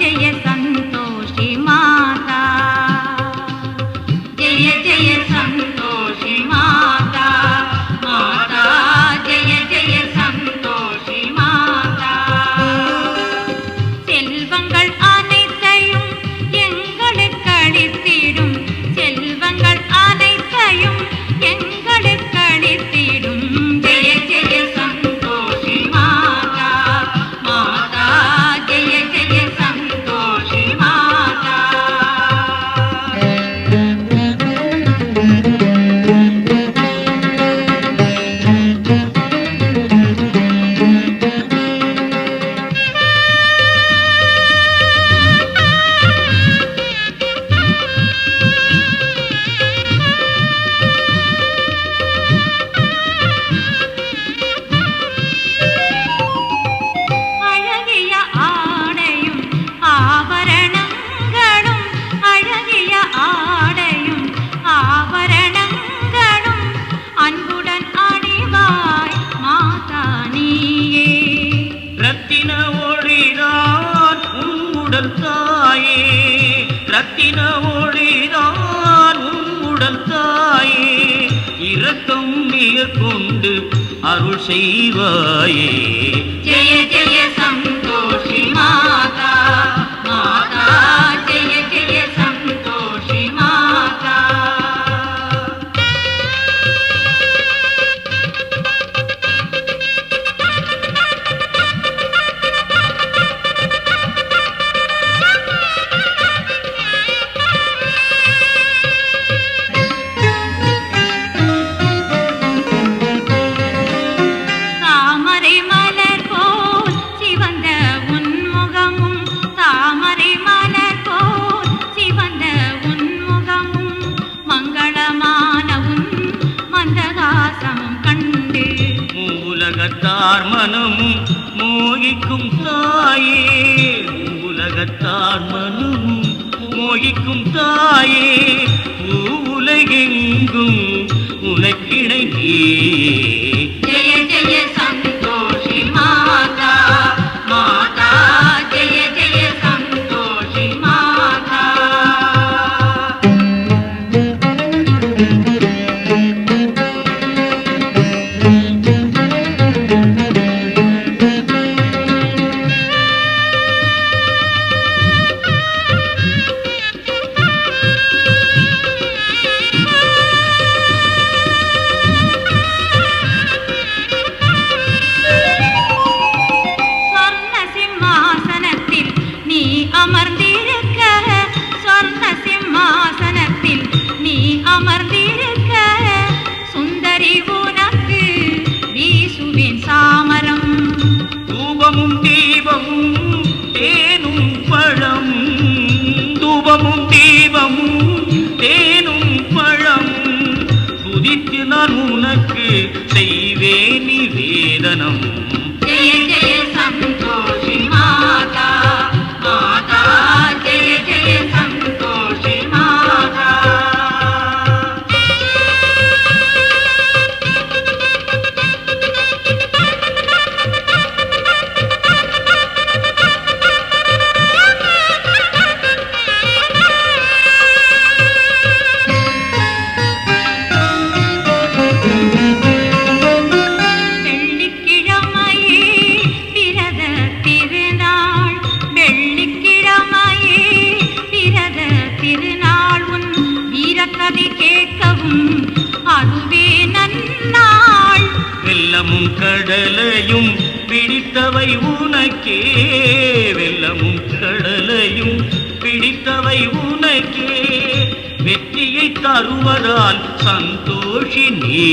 జయ என ஓடினான் உம்முடன் தாயே. இரக்கம் மேற்கொண்டு அருள் செய்வாயே. ஜெய ஜெய சங்க மோகிக்கும் தாயே உலகெங்கும் உனக்கிடையே. வினையும் பிடித்தவை உனக்கே வெள்ளமும் கடலையும் பிடித்தவை உனக்கே. வெற்றியை தருவதால் சந்தோஷி நீ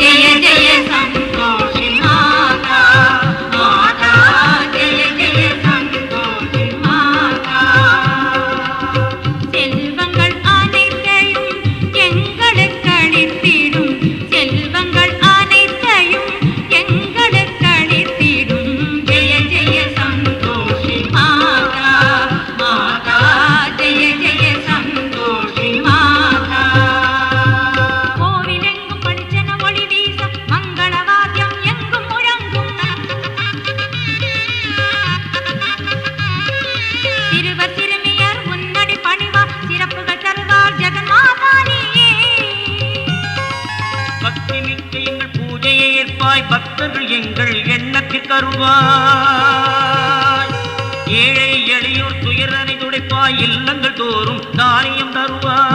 ஜெய ஜெய சந்தோஷ. செய்வாய் ஏழை எளியோர் துயரனை துடைப்பாய் இல்லங்கள் தோறும் தானியம் தருவாய்.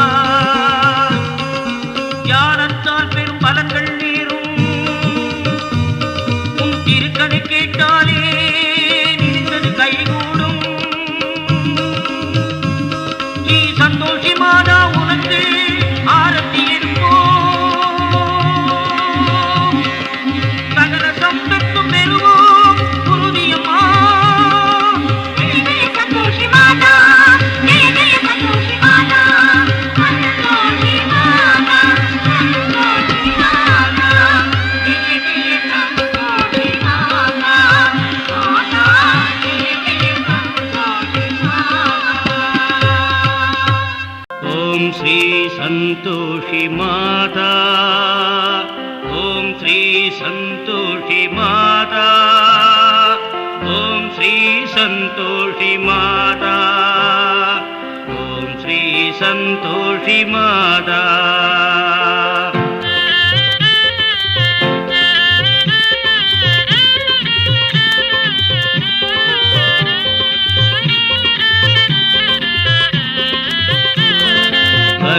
श्री सन्तोषि माता ॐ श्री सन्तोषि माता ॐ श्री सन्तोषि माता ॐ श्री सन्तोषि माता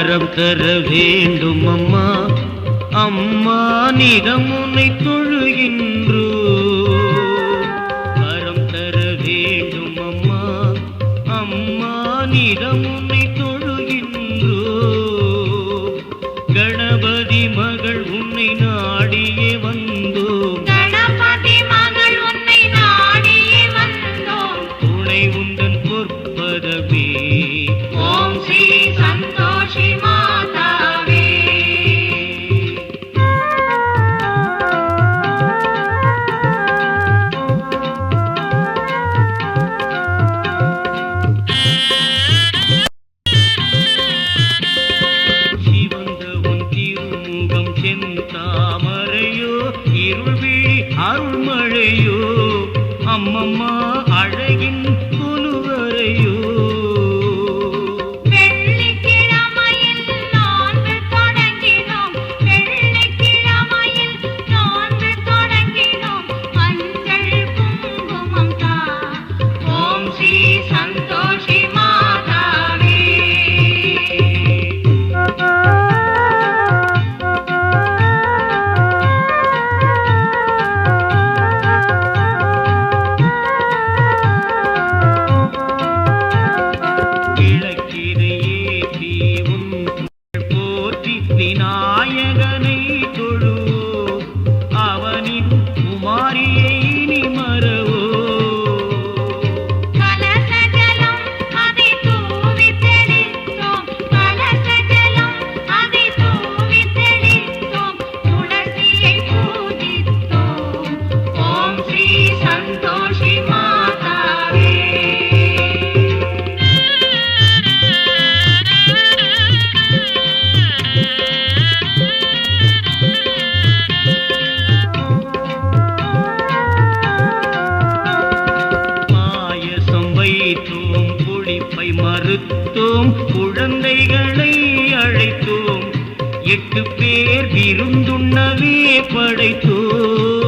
வரம் தர வேண்டும் அம்மா அம்மா நிறம் உன்னை கொடுத்தோம் குழந்தைகளை அழைத்தோம். எட்டு பேர் விருந்துண்ணவே படைத்தோம்.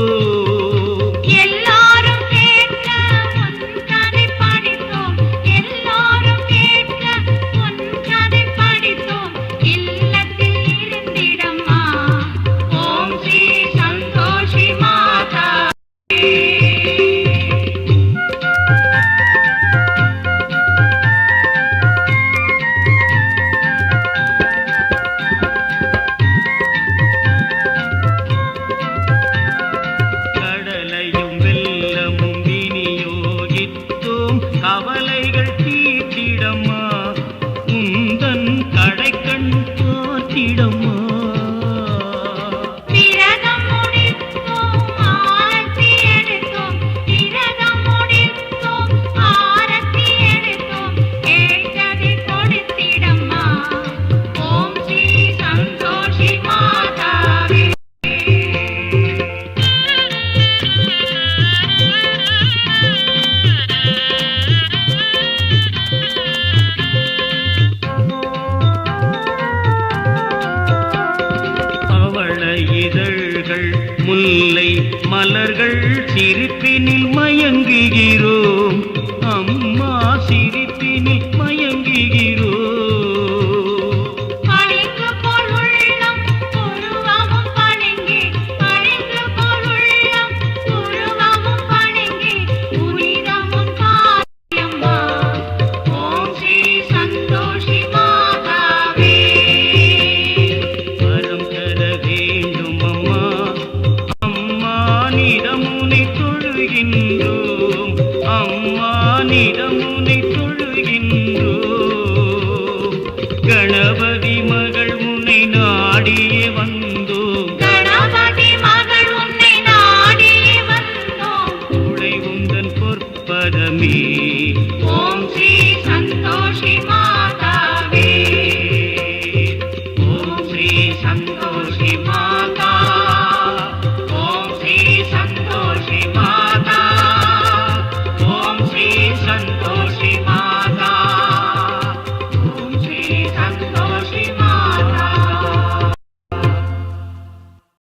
கவலைகள் தீட்டிடமா உந்தன் கடைக்கண் பார்த்திடமா